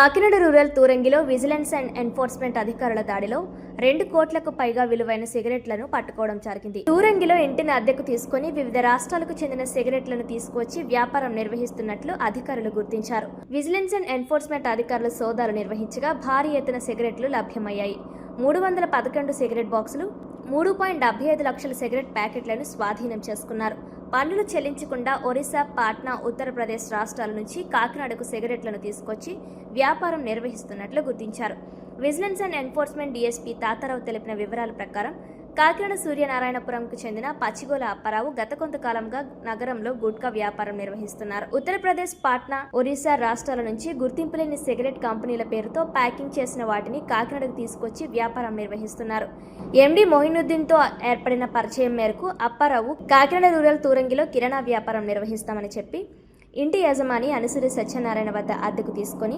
Kakinada rural తూరంగిలో vigilance and enforcement అధికారుల దాడిలో రెండు కోట్లకు పైగా విలువైన సిగరెట్లను పట్టుకోవడం జరిగింది. తూరంగిలో ఇంటిని అద్దెకు తీసుకుని వివిధ రాష్ట్రాలకు చెందిన సిగరెట్లను తీసుకువచ్చి వ్యాపారం నిర్వహిస్తున్నట్లు అధికారులు గుర్తించారు. విజిలెన్స్ అండ్ ఎన్ఫోర్స్మెంట్ అధికారులు సోదాలు నిర్వహించగా భారీ ఎత్తున సిగరెట్లు లభ్యమయ్యాయి. మూడు వందల పదకొండు సిగరెట్ బాక్సులు మూడు పాయింట్ డెబ్బై ఐదు లక్షల సిగరెట్ ప్యాకెట్లను స్వాధీనం చేసుకున్నారు. పన్నులు చెల్లించకుండా ఒరిస్సా పాట్నా ఉత్తరప్రదేశ్ రాష్ట్రాల నుంచి కాకినాడకు సిగరెట్లను తీసుకొచ్చి వ్యాపారం నిర్వహిస్తున్నట్లు గుర్తించారు. Vigilance and enforcement DSP Tatarao తెలిపిన వివరాల ప్రకారం కాకినాడ సూర్యనారాయణపురంకు చెందిన పచ్చిగోల అప్పారావు గత కొంతకాలంగా నగరంలో గుట్కా వ్యాపారం నిర్వహిస్తున్నారు. ఉత్తరప్రదేశ్ పాట్నా ఒరిస్సా రాష్ట్రాల నుంచి గుర్తింపు లేని సిగరెట్ కంపెనీల పేరుతో ప్యాకింగ్ చేసిన వాటిని కాకినాడకు తీసుకొచ్చి వ్యాపారం నిర్వహిస్తున్నారు. ఎండి మొహినుద్దీన్తో ఏర్పడిన పరిచయం మేరకు అప్పారావు కాకినాడ రూరల్ తూరంగిలో కిరాణా వ్యాపారం నిర్వహిస్తామని చెప్పి ఇంటి యజమాని అనుసరి సత్యనారాయణ వద్ద అద్దెకు తీసుకొని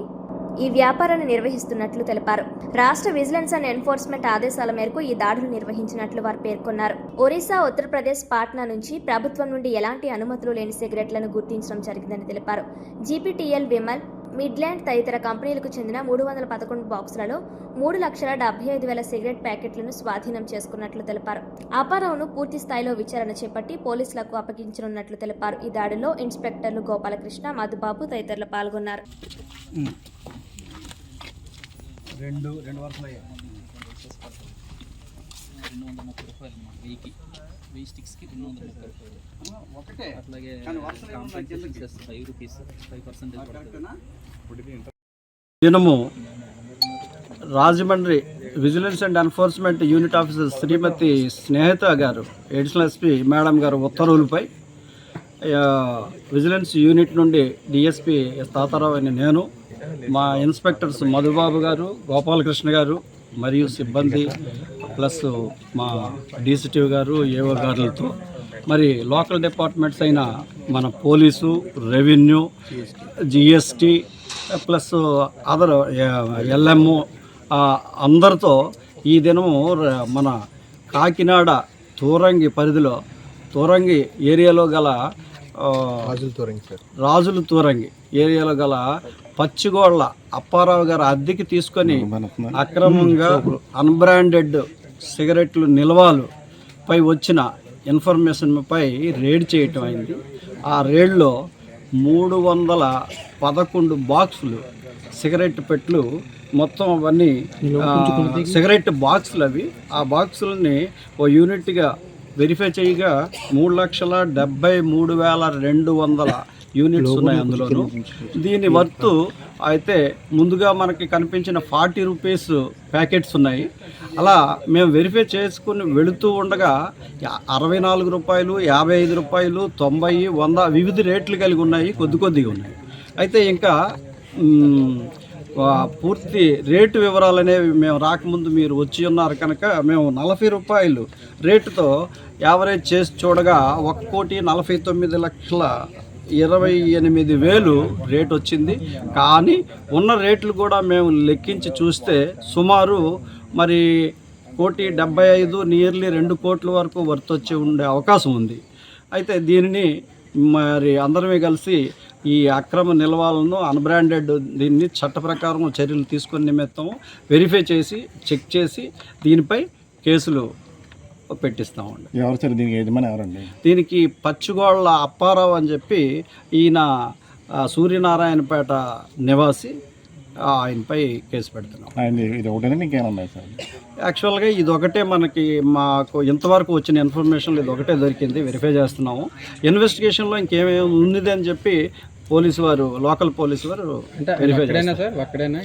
ఈ వ్యాపారాన్ని నిర్వహిస్తున్నట్లు తెలిపారు. రాష్ట్ర విజిలెన్స్ అండ్ ఎన్ఫోర్స్మెంట్ ఆదేశాల మేరకు ఈ దాడులు నిర్వహించినట్లు వారు పేర్కొన్నారు. ఒరిస్సా ఉత్తరప్రదేశ్ పాట్నా నుంచి ప్రభుత్వం నుండి ఎలాంటి అనుమతులు లేని సిగరెట్లను గుర్తించడం జరిగిందని తెలిపారు. జీపీటీఎల్ విమల్ మిడ్లాండ్ తదితర కంపెనీలకు చెందిన మూడు వందల పదకొండు బాక్సులలో మూడు లక్షల డెబ్బై ఐదు వేల సిగరెట్ ప్యాకెట్లను స్వాధీనం చేసుకున్నట్లు తెలిపారు. అపారావును పూర్తి స్థాయిలో విచారణ చేపట్టి పోలీసులకు అప్పగించనున్నట్లు తెలిపారు. ఈ దాడిలో ఇన్స్పెక్టర్లు గోపాలకృష్ణ మధుబాబు తదితరులు పాల్గొన్నారు. రెండు రెండు అయ్యాయి రెండు వందల ముప్పై రూపాయలు అన్నమాట వెయ్యికి వెయ్యి స్టిక్స్కి రెండు వందల ముప్పై రూపాయలు. ఒకటే? అట్లాగే compensation five rupees five percentage దినము Rajahmundry vigilance and enforcement unit officer Shrimati Snehitha garu additional SP madam garu ఉత్తర్వులపై vigilance unit నుండి డిఎస్పి తాతారావు అని నేను మా ఇన్స్పెక్టర్స్ మధుబాబు గారు గోపాలకృష్ణ గారు మరియు సిబ్బంది ప్లస్ మా డీసీటీవ్ గారు ఏఓ గారులతో. మరి లోకల్ డిపార్ట్మెంట్స్ అయిన మన police revenue GST plus other LM అందరితో ఈ దినము మన కాకినాడ తూరంగి పరిధిలో తూరంగి ఏరియాలో గల రాజుల తూరంగి ఏరియాలో గల పచ్చిగోళ్ళ అప్పారావు గారు అద్దెకి తీసుకొని అక్రమంగా అన్బ్రాండెడ్ సిగరెట్లు నిల్వలు పై వచ్చిన ఇన్ఫర్మేషన్ పై రేడ్ చేయటం అయింది. ఆ రేడ్లో మూడు వందల పదకొండు బాక్సులు సిగరెట్ పెట్లు మొత్తం అవన్నీ సిగరెట్ బాక్సులు అవి. ఆ బాక్సులని ఓ యూనిట్గా వెరిఫై చేయగా మూడు లక్షల డెబ్బై మూడు వేల రెండు వందల యూనిట్స్ ఉన్నాయి అందులోను. దీని వర్త్ అయితే ముందుగా మనకి కనిపించిన ఫార్టీ రూపీస్ ప్యాకెట్స్ ఉన్నాయి. అలా మేము వెరిఫై చేసుకుని వెళుతూ ఉండగా అరవై నాలుగు రూపాయలు యాభై ఐదు రూపాయలు తొంభై వంద వివిధ రేట్లు కలిగి ఉన్నాయి కొద్ది కొద్దిగా ఉన్నాయి. అయితే ఇంకా పూర్తి రేటు వివరాలు అనేవి మేము రాకముందు మీరు వచ్చి ఉన్నారు కనుక మేము నలభై రూపాయలు రేటుతో యావరేజ్ చేసి చూడగా ఒక కోటి నలభై తొమ్మిది లక్షల ఇరవై ఎనిమిది వేలు రేట్ వచ్చింది. కానీ ఉన్న రేట్లు కూడా మేము లెక్కించి చూస్తే సుమారు మరి కోటి డెబ్బై ఐదు నియర్లీ రెండు కోట్ల వరకు వర్త్ వచ్చి ఉండే అవకాశం ఉంది. అయితే దీనిని మరి అందరమే కలిసి ఈ అక్రమ నిల్వలను అన్బ్రాండెడ్ దీన్ని చట్ట ప్రకారం చర్యలు తీసుకునే నిమిత్తం వెరిఫై చేసి చెక్ చేసి దీనిపై కేసులు పెట్టిస్తామండి. ఎవరు సార్ దీనికి యజమాని ఎవరండి? దీనికి పచ్చిగోళ్ళ అప్పారావు అని చెప్పి ఈయన సూర్యనారాయణపేట నివాసి ఆయనపై కేసు పెడుతున్నాం. ఆయన ఇది సార్? యాక్చువల్గా ఇది ఒకటే మనకి మాకు ఇంతవరకు వచ్చిన ఇన్ఫర్మేషన్ ఇది ఒకటే దొరికింది. వెరిఫై చేస్తున్నాము. ఇన్వెస్టిగేషన్లో ఇంకేమేమి ఉన్నది అని చెప్పి పోలీసు వారు లోకల్ పోలీసు వారు వెరిఫై చేస్తారు.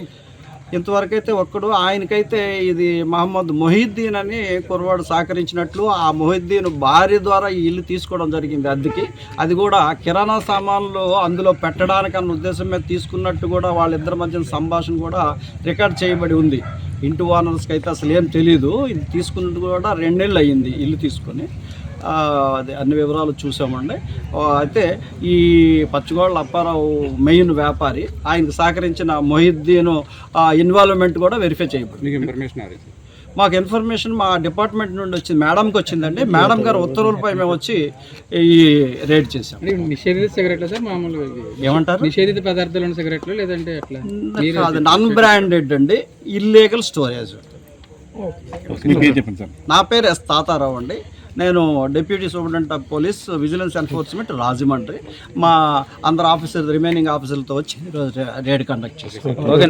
ఇంతవరకు అయితే ఒక్కడు ఆయనకైతే ఇది మహమ్మద్ మొహిద్దీన్ అని కుర్రవాడు సహకరించినట్లు ఆ మొహిద్దీన్ భార్య ద్వారా ఈ ఇల్లు తీసుకోవడం జరిగింది అద్దెకి. అది కూడా కిరాణా సామాన్లు అందులో పెట్టడానికి అన్న ఉద్దేశం మీద తీసుకున్నట్టు కూడా వాళ్ళిద్దరి మధ్య సంభాషణ కూడా రికార్డ్ చేయబడి ఉంది. ఇంటి ఓనర్స్కి అయితే అసలు ఏం తెలియదు ఇది తీసుకున్నట్టు కూడా రెండేళ్ళు అయ్యింది ఇల్లు తీసుకొని. అన్ని వివరాలు చూసామండి. అయితే ఈ పచ్చిగోళ్ళ అప్పారావు మెయిన్ వ్యాపారి ఆయనకు సహకరించిన మొహిద్దీన్ ఇన్వాల్వ్మెంట్ కూడా వెరిఫై చేయబడింది. మీకు ఇన్ఫర్మేషన్ అది మాకు ఇన్ఫర్మేషన్ మా డిపార్ట్మెంట్ నుండి వచ్చింది మేడంకి వచ్చిందండి. మేడం గారు ఉత్తర్వులపై మేము వచ్చి ఈ రేడ్ చేసాం నిషేధిత సిగరెట్లు సార్? మామూలుగా ఇవి? ఏమంటారు? నిషేధిత పదార్థాలు ఉన్న సిగరెట్లు లేదంటే కాదు నాన్ బ్రాండెడ్ అండి. ఇల్లీగల్ స్టోరేజ్ నా పేరు ఎస్ తాతారావు అండి. నేను deputy superintendent of police vigilance enforcement Rajahmundry. మా అందరు ఆఫీసర్ రిమైనింగ్ ఆఫీసర్లతో వచ్చి రేడ్ కండక్ట్ చేస్తాం ఓకే.